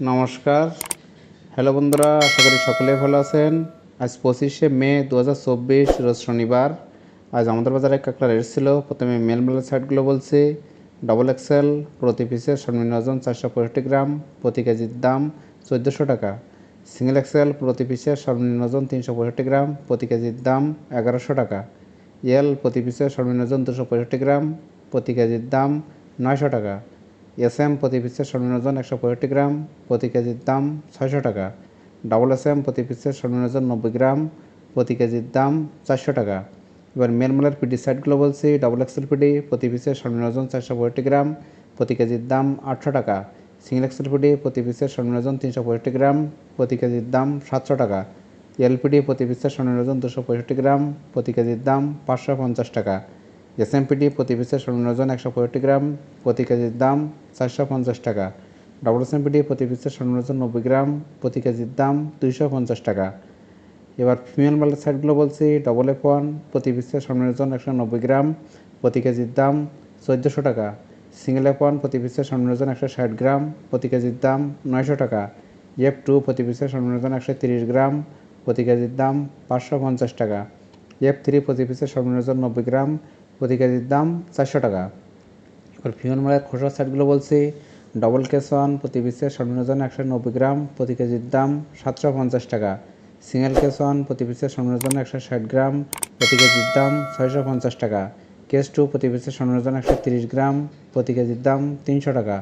নমস্কার। হ্যালো বন্ধুরা, আশা করি সকলে ভালো আছেন। আজ পঁচিশে মে দু হাজার চব্বিশ, রোজ শনিবার। আজ আমাদের বাজারে কাঁকড়া রেট ছিল। প্রথমে মেল মেলের সাইডগুলো বলছি। ডবল এক্সেল প্রতি পিসের সর্বনিম্ন ওজন চারশো পঁয়ষট্টি গ্রাম, প্রতি কেজির দাম চোদ্দোশো টাকা। সিঙ্গেল এক্সেল প্রতি পিসের সর্বনিম্ন ওজন তিনশো পঁয়ষট্টি গ্রাম, প্রতি কেজির দাম এগারোশো টাকা। এল, প্রতি পিসের সর্বনিম্ন ওজন দুশো পঁয়ষট্টি গ্রাম, প্রতি কেজির দাম নয়শো টাকা। এস এম প্রতি পিসের সর্বনিম্ন একশো পঁয়ষট্টি গ্রাম, প্রতি কেজির দাম ছয়শো টাকা। ডাবল এস এম প্রতি পিসের সর্বনিম্ন নব্বই গ্রাম, প্রতি কেজির দাম চারশো টাকা। এবার মেলমেলার পিডি সাইডগুলো বলছি, ডাবল এক্সেল পিডি, প্রতি পিসের সর্বনিম্ন চারশো পঁয়ষট্টি গ্রাম, প্রতি কেজির দাম আটশো টাকা। সিঙ্গেল এক্সেল পিডি, প্রতি পিসের সর্বনিম্ন তিনশো পঁয়ষট্টি গ্রাম, প্রতি কেজির দাম সাতশো টাকা। এলপিডি প্রতি পিসের সর্বনিম্ন দুশো পঁয়ষট্টি গ্রাম, প্রতি কেজির দাম পাঁচশো পঞ্চাশ টাকা। এসএমপিডি প্রতি পিসের সর্বনিম্ন ওজন একশো পঁয়ষট্টি গ্রাম, প্রতি কেজির দাম চারশো পঞ্চাশ টাকা। ডাবল এসএমপিডি প্রতি পিসের সর্বনিম্ন ওজন নব্বই গ্রাম, প্রতি কেজির দাম দুইশো পঞ্চাশ টাকা। এবার ফিমেল মালের সাইডগুলো বলছি ডবল এফ ওয়ান প্রতি পিসের সর্বনিম্ন ওজন একশো নব্বই গ্রাম, প্রতি কেজির দাম চোদ্দোশো টাকা। সিঙ্গেল এফ ওয়ান প্রতি পিসের সর্বনিম্ন ওজন একশো ষাট গ্রাম, প্রতি কেজির দাম নয়শো টাকা। এফ টু প্রতি পিসের সর্বনিম্ন ওজন একশো তিরিশ গ্রাম, প্রতি কেজির দাম পাঁচশো পঞ্চাশ টাকা। এফ থ্রি প্রতি পিসের সর্বনিম্ন ওজন নব্বই গ্রাম প্রতি কেজির দাম চারশো টাকা। এবার ফিমেল মালের খোসা সাইডগুলো বলছি ডবল কেস ওয়ান প্রতি পিসের সর্বনিম্ন একশো নব্বই গ্রাম, প্রতি কেজির দাম সাতশো পঞ্চাশ টাকা। সিঙ্গেল কেস ওয়ান প্রতি পিসের সর্বনিম্ন একশো ষাট গ্রাম, প্রতি কেজির দাম ছয়শো পঞ্চাশ টাকা। কেস টু প্রতি পিসের সর্বনিম্ন একশো তিরিশ গ্রাম, প্রতি কেজির দাম তিনশো টাকা।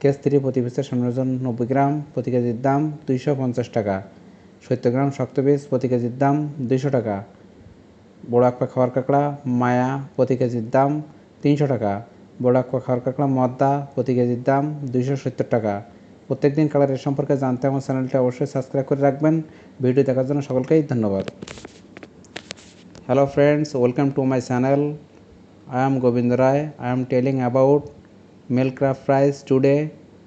কেস থ্রি প্রতি পিসের সর্বনিম্ন নব্বই গ্রাম, প্রতি কেজির দাম দুইশো পঞ্চাশ টাকা। সত্তর গ্রাম শক্ত পিস, প্রতি কেজির দাম দুইশো টাকা। বড় আকপা খাওয়ার কাঁকড়া, মায়া, প্রতি কেজির দাম তিনশো টাকা। বড় আকপা খাওয়ার কাঁকড়া, মদ্দা, প্রতি কেজির দাম দুইশো সত্তর টাকা। প্রত্যেকদিন কালারের সম্পর্কে জানতে আমার চ্যানেলটা অবশ্যই সাবস্ক্রাইব করে রাখবেন। ভিডিও দেখার জন্য সকলকেই ধন্যবাদ। Hello friends welcome to my channel I am Gobinda Roy I am telling about male craft price today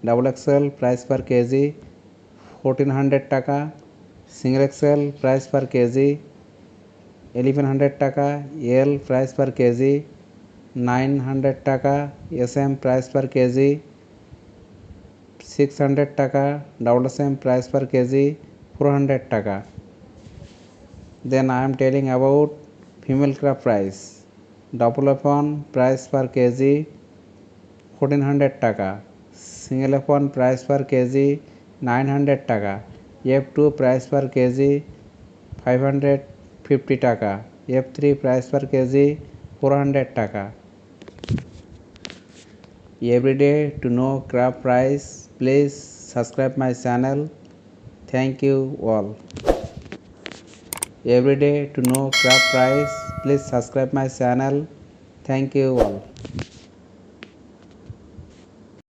double XL price per KG fourteen hundred taka. Single XL price per KG eleven hundred taka L price per KG nine hundred taka S M price per KG six hundred taka double S M price per KG four hundred taka then I am telling about female craft price double F one price per KG fourteen hundred taka single F one price per KG nine hundred taka F two price per KG five hundred fifty টাকা F three price per kg four hundred টাকা everyday to know craft price please subscribe my channel thank you all every day to know craft price please subscribe my channel thank you all